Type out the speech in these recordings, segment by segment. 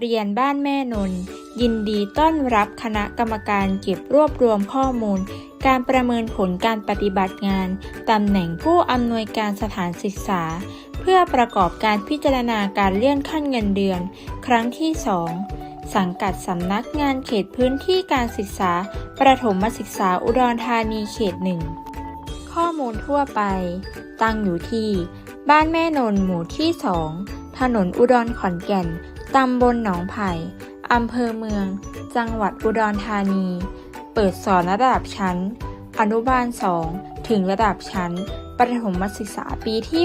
เรียนบ้านแม่นน ยินดีต้อนรับคณะกรรมการเก็บรวบรวมข้อมูล การประเมินผลการปฏิบัติงาน ตำแหน่งผู้อำนวยการสถานศึกษา เพื่อประกอบการพิจารณาการเลื่อนขั้นเงินเดือน ครั้งที่ 2 สังกัดสำนักงานเขตพื้นที่การศึกษา ประถมศึกษาอุดรธานีเขตหนึ่งข้อมูลทั่วไป ตั้งอยู่ที่ บ้านแม่นนหมู่ที่ 2 ถนนอุดรขอนแก่น ตำบลหนองไผ่ อำเภอเมือง จังหวัดอุดรธานี เปิดสอนระดับชั้น อนุบาล 2 ถึงระดับชั้น ประถมศึกษาปีที่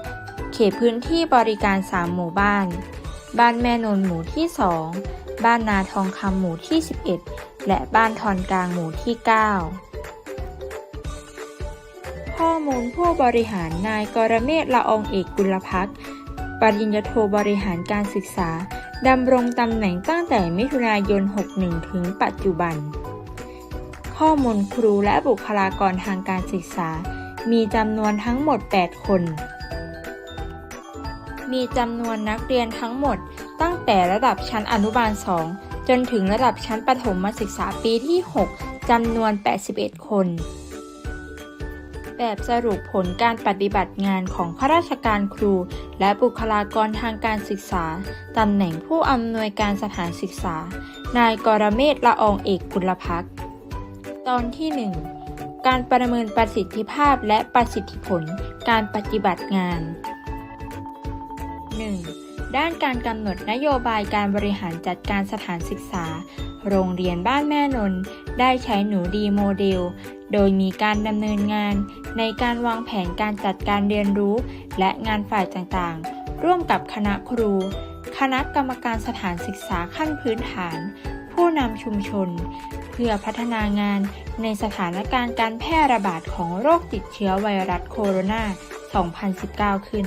6 เขตพื้นที่บริการ 3 หมู่บ้าน บ้านแม่นนหมู่ที่ 2 บ้านนาทองคำหมู่ที่ 11 และบ้านทอนกลางหมู่ที่ 9ข้อมูลผู้บริหารนายกรเมศละองเอกกุลพัก ปริญญาโทบริหารการศึกษา ดำรงตำแหน่งตั้งแต่มิถุนายน 61 ถึงปัจจุบัน ข้อมูลครูและบุคลากรทางการศึกษา มีจำนวนทั้งหมด 8 คน มีจำนวนนักเรียนทั้งหมด ตั้งแต่ระดับชั้นอนุบาล 2 จนถึงระดับชั้นประถมศึกษาปีที่ 6จำนวน 81 คน แบบสรุปผลการปฏิบัติงานของข้าราชการครู และบุคลากรทางการศึกษา ตำแหน่งผู้อำนวยการสถานศึกษา นายกรเมศละอองเอกกุลพักตอนที่ 1 การประเมินประสิทธิภาพและประสิทธิผลการปฏิบัติงาน 1. ด้านการกำหนดนโยบายการบริหารจัดการสถานศึกษา โรงเรียนบ้านแม่นน ได้ใช้หนูดีโมเดล โดยมีการดำเนินงานในการวางแผนการจัดการเรียนรู้ และงานฝ่ายต่างๆ ร่วมกับคณะครู คณะกรรมการสถานศึกษาขั้นพื้นฐาน ผู้นำชุมชน เพื่อพัฒนางานในสถานการณ์การแพร่ระบาดของโรคติดเชื้อไวรัสโคโรนา 2019 ขึ้น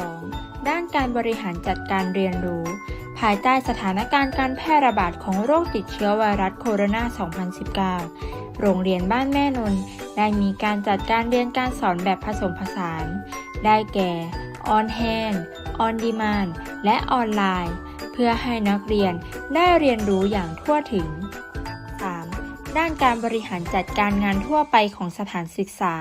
2. ด้านการบริหารจัดการเรียนรู้ ภายใต้สถานการณ์การแพร่ระบาดของโรคติดเชื้อไวรัสโคโรนา 2019 โรงเรียนบ้านแม่นนได้มีการจัดการเรียนการสอนแบบผสมผสาน ได้แก่ On Hand On Demand และออนไลน์ เพื่อให้นักเรียนได้เรียนรู้อย่างทั่วถึง 3. ด้านการบริหารจัดการงานทั่วไปของสถานศึกษา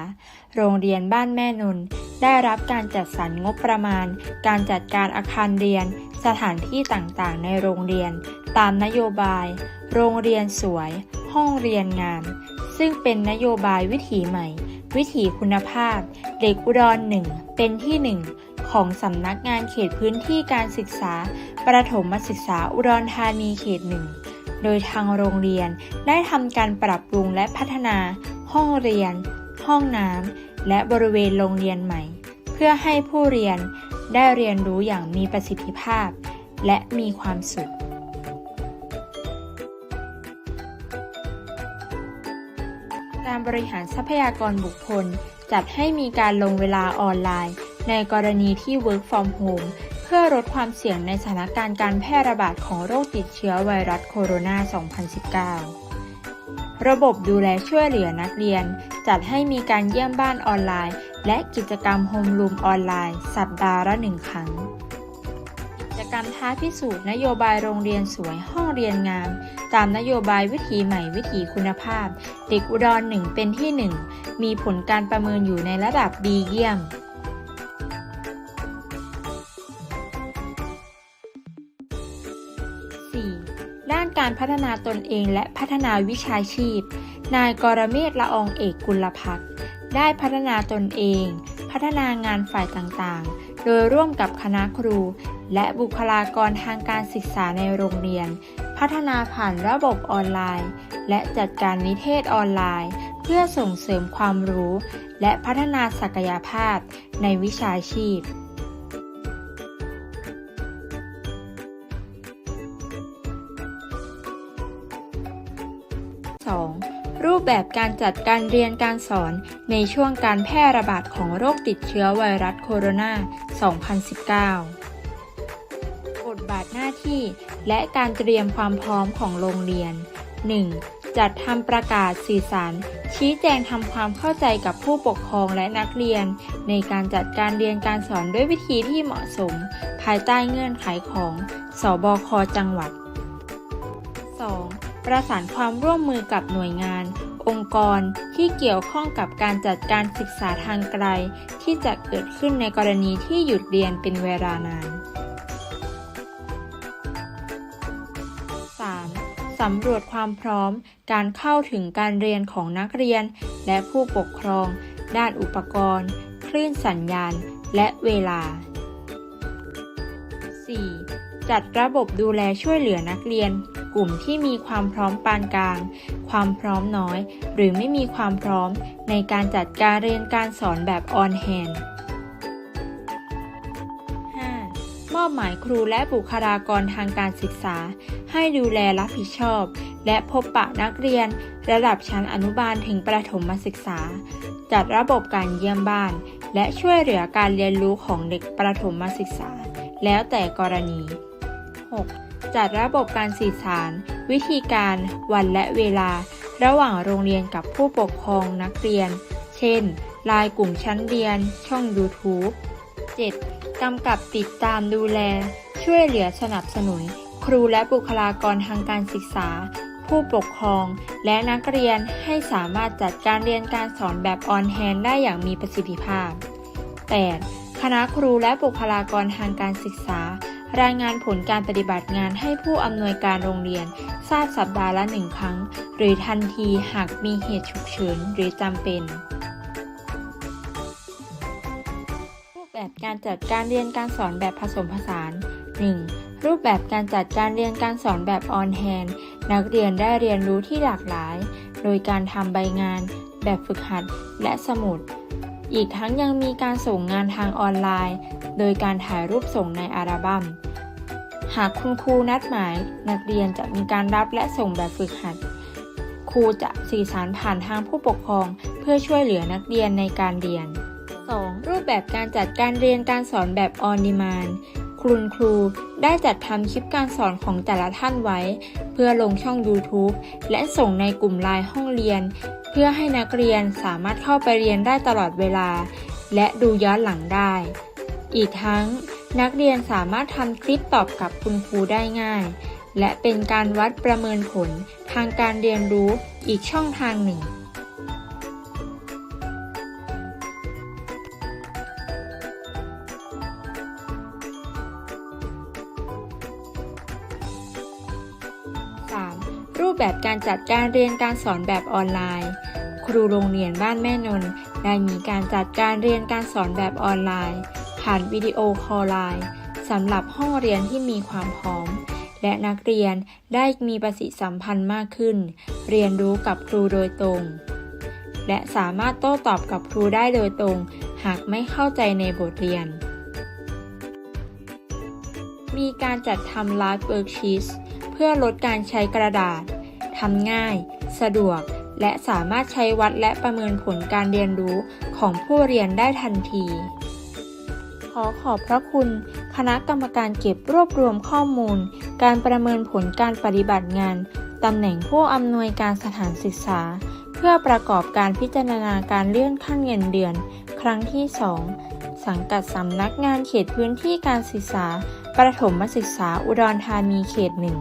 โรงเรียนบ้านแม่นนได้รับการจัดสรรงบประมาณ การจัดการอาคารเรียน สถานที่ต่างๆ ในโรงเรียน ตามนโยบาย โรงเรียนสวย ห้องเรียนงาม ซึ่งเป็นนโยบายวิถีใหม่ วิถีคุณภาพ เด็กอุดรหนึ่งเป็นที่หนึ่งของสำนักงานเขตพื้นที่การศึกษา ประถมศึกษาอุดรธานีเขตหนึ่งโดยทางโรงเรียนได้ทำการปรับปรุงและพัฒนา ห้องเรียน ห้องน้ำและบริเวณโรงเรียนใหม่ เพื่อให้ผู้เรียน ได้เรียนรู้อย่างมีประสิทธิภาพ และมีความสุข การบริหารทรัพยากรบุคคล จัดให้มีการลงเวลาออนไลน์ ในกรณีที่ Work from Home เพื่อลดความเสี่ยงในสถานการณ์การแพร่ระบาดของโรคติดเชื้อไวรัสโคโรนา 2019 ระบบดูแลช่วยเหลือนักเรียน จัดให้มีการเยี่ยมบ้านออนไลน์ และกิจกรรมโฮมรูมออนไลน์ สัปดาห์ละหนึ่งครั้งกิจกรรมท้าพิสูจน์นโยบายโรงเรียนสวยห้องเรียนงาม ตามนโยบายวิถีใหม่วิถีคุณภาพ เด็กอุดรหนึ่งเป็นที่หนึ่งมีผลการประเมินอยู่ในระดับดีเยี่ยมด้านการพัฒนาตนเองและพัฒนาวิชาชีพ นายกรเมศละอองเอกกุลพักษ์ ได้พัฒนาตนเอง พัฒนางานฝ่ายต่างๆ โดยร่วมกับคณะครู และบุคลากรทางการศึกษาในโรงเรียน พัฒนาผ่านระบบออนไลน์ และจัดการนิเทศออนไลน์ เพื่อส่งเสริมความรู้ และพัฒนาศักยภาพในวิชาชีพ 2. รูปแบบการจัดการเรียนการสอนในช่วงการแพร่ระบาดของโรคติดเชื้อไวรัสโคโรนา 2019 บทบาทหน้าที่ และการเตรียมความพร้อมของโรงเรียน 1. จัดทำประกาศสื่อสาร ชี้แจงทำความเข้าใจกับผู้ปกครองและนักเรียน ในการจัดการเรียนการสอนด้วยวิธีที่เหมาะสม ภายใต้เงื่อนไขของ สบคจังหวัด 2. ประสานความร่วมมือกับหน่วยงาน องค์กรที่เกี่ยวข้องกับการจัดการศึกษาทางไกล ที่จะเกิดขึ้นในกรณีที่หยุดเรียนเป็นเวลานาน 3. สำรวจความพร้อม การเข้าถึงการเรียนของนักเรียน และผู้ปกครอง ด้านอุปกรณ์ คลื่นสัญญาณ และเวลา 4. จัดระบบดูแลช่วยเหลือนักเรียน กลุ่มที่มีความพร้อมปานกลาง ความพร้อมน้อย หรือไม่มีความพร้อมในการจัดการเรียนการสอนแบบออนแฮนด์ 5. มอบหมายครูและบุคลากรทางการศึกษา ให้ดูแลรับผิดชอบ และพบปะนักเรียน ระดับชั้นอนุบาลถึงประถมศึกษา จัดระบบการเยี่ยมบ้าน และช่วยเหลือการเรียนรู้ของเด็กประถมศึกษา แล้วแต่กรณี 6. จัดระบบการสื่อสาร วิธีการวันและเวลา ระหว่างโรงเรียนกับผู้ปกครองนักเรียน เช่นไลายกลุ่มชั้นเรียน ช่อง YouTube 7. กำกับติดตามดูแล ช่วยเหลือสนับสนุน ครูและบุคลากรทางการศึกษา ผู้ปกครอง และนักเรียนให้สามารถจัดการเรียนการสอนแบบออนแฮนได้อย่างมีประสิทธิภาพ 8. คณะครูและบุคลากรทางการศึกษา รายงานผลการปฏิบัติงานให้ผู้อำนวยการโรงเรียน ทราบสัปดาห์ละหนึ่งครั้ง หรือทันทีหากมีเหตุฉุกเฉินหรือจำเป็นรูปแบบการจัดการเรียนการสอนแบบผสมผสาน 1. รูปแบบการจัดการเรียนการสอนแบบออนแฮนนักเรียนได้เรียนรู้ที่หลากหลาย โดยการทำใบงาน แบบฝึกหัด และสมุด อีกทั้งยังมีการส่งงานทางออนไลน์ โดยการถ่ายรูปส่งในอัลบัม้ม หากคุณครูนัดหมาย นักเรียนจะมีการรับและส่งแบบฝึกหัด ครูจะสื่อสารผ่านทางผู้ปกครอง เพื่อช่วยเหลือนักเรียนในการเรียน 2. รูปแบบการจัดการเรียนการสอนแบบออนดีมานคุณครูได้จัดทำคลิปการสอนของแต่ละท่านไว้ เพื่อลงช่อง YouTube และส่งในกลุ่มไลน์ห้องเรียน เพื่อให้นักเรียนสามารถเข้าไปเรียนได้ตลอดเวลา และดูย้อนหลังได้ อีกทั้งนักเรียนสามารถทำคลิปตอบกับคุณครูได้ง่าย และเป็นการวัดประเมินผลทางการเรียนรู้อีกช่องทางหนึ่ง 3. รูปแบบการจัดการเรียนการสอนแบบออนไลน์ครูโรงเรียนบ้านแม่นนได้มีการจัดการเรียนการสอนแบบออนไลน์ ผ่านวิดีโอคอลไลน์สำหรับห้องเรียนที่มีความพร้อม และนักเรียนได้มีประสิทธิสัมพันธ์มากขึ้น เรียนรู้กับครูโดยตรง และสามารถโต้ตอบกับครูได้โดยตรง หากไม่เข้าใจในบทเรียน มีการจัดทำไลฟ์เวิร์กชีสเพื่อลดการใช้กระดาษทำง่าย สะดวก และสามารถใช้วัดและประเมินผลการเรียนรู้ของผู้เรียนได้ทันที อขอบพระคุณ คณะกรรมการเก็บรวบรวมข้อมูล การประเมินผลการปฏิบัติงานตำแหน่งผู้อำนวยการสถานศึกษา เพื่อประกอบการพิจารณาการเลื่อนขั้นเงินเดือน ครั้งที่ 2 สังกัดสำนักงานเขตพื้นที่การศึกษา ประถมศึกษาอุดรธานีเขตหนึ่ง